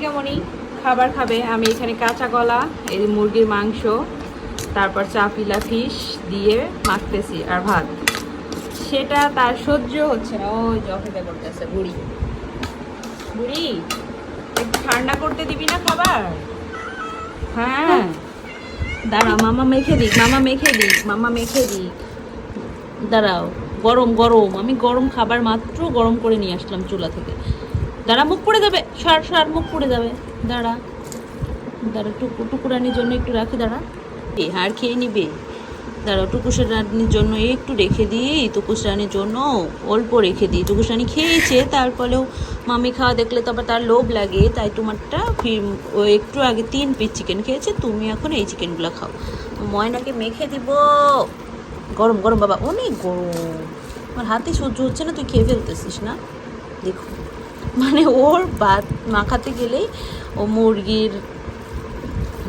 পিকামণি খাবার খাবে? আমি এখানে কাঁচা কলা, এই মুরগির মাংস, তারপর চাপিলা ফিশ দিয়ে মাখতেছি আর ভাত। সেটা তার সহ্য হচ্ছে না। যে অপেক্ষা করতেছে বুড়ি। বুড়ি ঠান্ডা করতে দিবি না খাবার? হ্যাঁ। দাঁড়াও, মামা মেখে দিক, মামা মেখে দিক, মামা মেখে দিক। দাঁড়াও, গরম গরম। আমি গরম খাবার মাত্র গরম করে নিয়ে আসলাম চুলা থেকে। দাঁড়া, মুখ পড়ে যাবে। সার সার, মুখ পড়ে যাবে। দাঁড়া। দাঁড়া, টুকু, টুকুরানির জন্য একটু রাখি, দাঁড়া। এ হাড় খেয়ে নিবে। দাঁড়া টুকুস রানির জন্য একটু রেখে দিই, টুকুস রানির জন্য অল্প রেখে দিই। টুকুস রানি খেয়েছে, তারপরেও মামি খাওয়া দেখলে তো আবার তার লোভ লাগে, তাই তোমারটা ও একটু আগে তিন পিস চিকেন খেয়েছে, তুমি এখন এই চিকেনগুলো খাও। ময়নাকে মেখে দিব। গরম গরম, বাবা, অনেক গরম। আমার হাতে সহ্য হচ্ছে না, তুই খেয়ে ফেলতেছিস না। দেখো। মানে ওর ভাত মাখাতে গেলেই ও মুরগির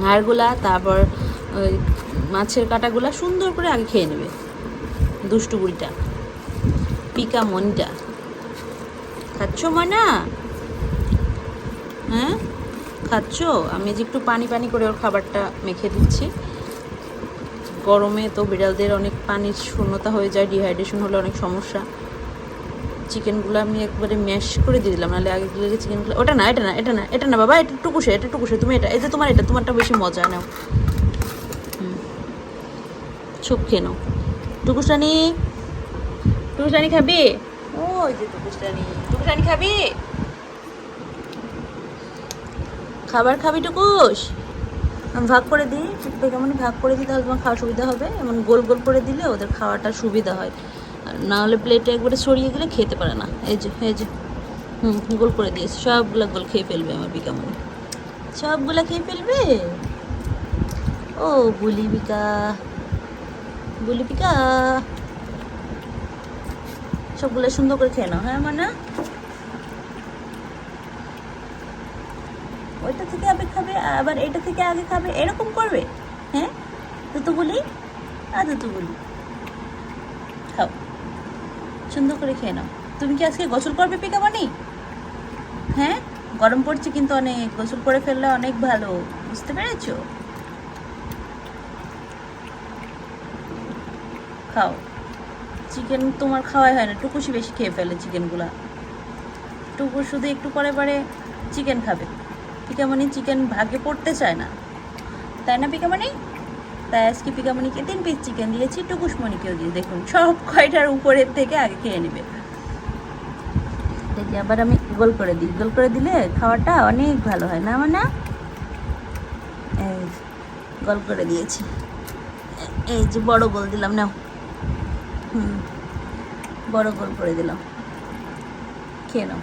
হাড়গুলা, তারপর ওই মাছের কাটাগুলা সুন্দর করে আগে খেয়ে নেবে। দুষ্টু বুড়িটা। পিকা মনিটা। খাচ্ছ মনা হ্যাঁ? খাচ্ছ? আমি যে একটু পানি পানি করে ওর খাবারটা মেখে দিচ্ছি। গরমে তো বিড়ালদের অনেক পানির শূন্যতা হয়ে যায় ডিহাইড্রেশন হলে অনেক সমস্যা। চিকেনগুলো আমি একবারে ম্যাশ করে দিয়ে দিলাম। নাহলে আগে গেলে চিকেনগুলো ওটা না, এটা না এটা না এটা না বাবা, এটা টুকুসে এটা টুকুসে তুমি এটা যে তোমার এটা, তোমারটা বেশি মজা, নাও। চুপ খেয়ে নাও। টুকুসানি টুকুসানি খাবি? ওই যে খাবি? খাবার খাবি টুকুস? আমি ভাগ করে দিই কেমন ভাগ করে দিই তাহলে তোমার খাওয়া সুবিধা হবে, এমন গোল গোল করে দিলে ওদের খাওয়াটা সুবিধা হয়। আর না হলে প্লেটে একবারে সরিয়ে গেলে খেতে পারে না। এই যে এই যে। হুম, গোল করে দিয়েছি। সবগুলো গোল খেয়ে ফেলবে আমার বিকামনি সবগুলা খেয়ে ফেলবে? ও বুলি বিকা বুলি বিকা সবগুলো সুন্দর করে খেয়ে নাও হ্যাঁ মানে? ওইটা থেকে আগে খাবে, আবার এটা থেকে আগে খাবে, এরকম করবে হ্যাঁ? দুটো বলি? আর দুটো বলি। খাও। সুন্দর করে খেয়ে নাও। তুমি কি আজকে গোসল করবে পিকামানি হ্যাঁ? গরম পড়ছে কিন্তু অনেক, গোসল করে ফেললে অনেক ভালো, বুঝতে পেরেছ? খাও। চিকেন তোমার খাওয়াই হয় না, টুকুসি বেশি খেয়ে ফেলে চিকেনগুলা। টুকু শুধু একটু পরে পরে চিকেন খাবে। পিকামণি চিকেন ভাগে পড়তে চায় না। তাই না পিকামণি? তাই আজকে পিকামণিকে তিন পিস চিকেন দিয়েছি টুকুসমণিকেও দিয়ে দেখুন, সব কয়টার উপরের থেকে আগে খেয়ে নেবে। যে আবার আমি গোল করে দিই। গোল করে দিলে খাওয়াটা অনেক ভালো হয়, না আমার না গোল করে দিয়েছি। এই যে বড় গোল দিলাম, নাও। হুম, বড় গোল করে দিলাম। খেয়ে নাও।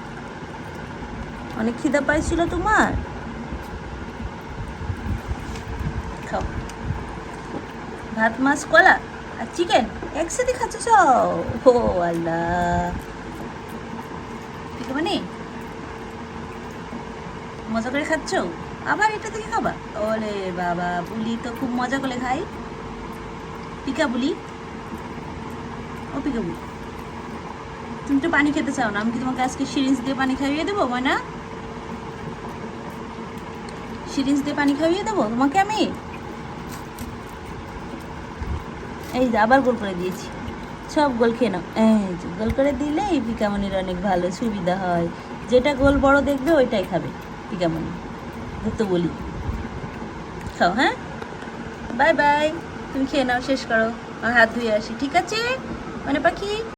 অনেক খিদা পাইছিল তোমার? খাও। ভাত, মাছ, কলা আর চিকেন একসাথে খাচ্ছ সব। ও আল্লাহ। মানে? মজা করে খাচ্ছ? আবার এটা থেকে খাবা? ওলে বাবা, বুলি তো খুব মজা করে খাই পিকা বুলি? ও পিকা বুলি। তুমি তো পানি খেতে চাও না, আমি কি তোমাকে আজকে সিরিঞ্জ দিয়ে পানি খাইয়ে দেবো, ময়না? সিরিঞ্জ দিয়ে পানি খাইয়ে দেবো তোমাকে আমি? এই যে আবার গোল করে দিয়েছি। সব গোল খেয়ে নাও। এই যে গোল করে দিলে এই পিকামনির অনেক ভালো সুবিধা হয়। যেটা গোল বড় দেখবে, ওইটাই খাবে পিকামনি তো বলি। খাও হ্যাঁ? বাই বাই তুমি খেয়ে নাও, শেষ করো। আমার হাত ধুয়ে আসি, ঠিক আছে? মানে পাখি?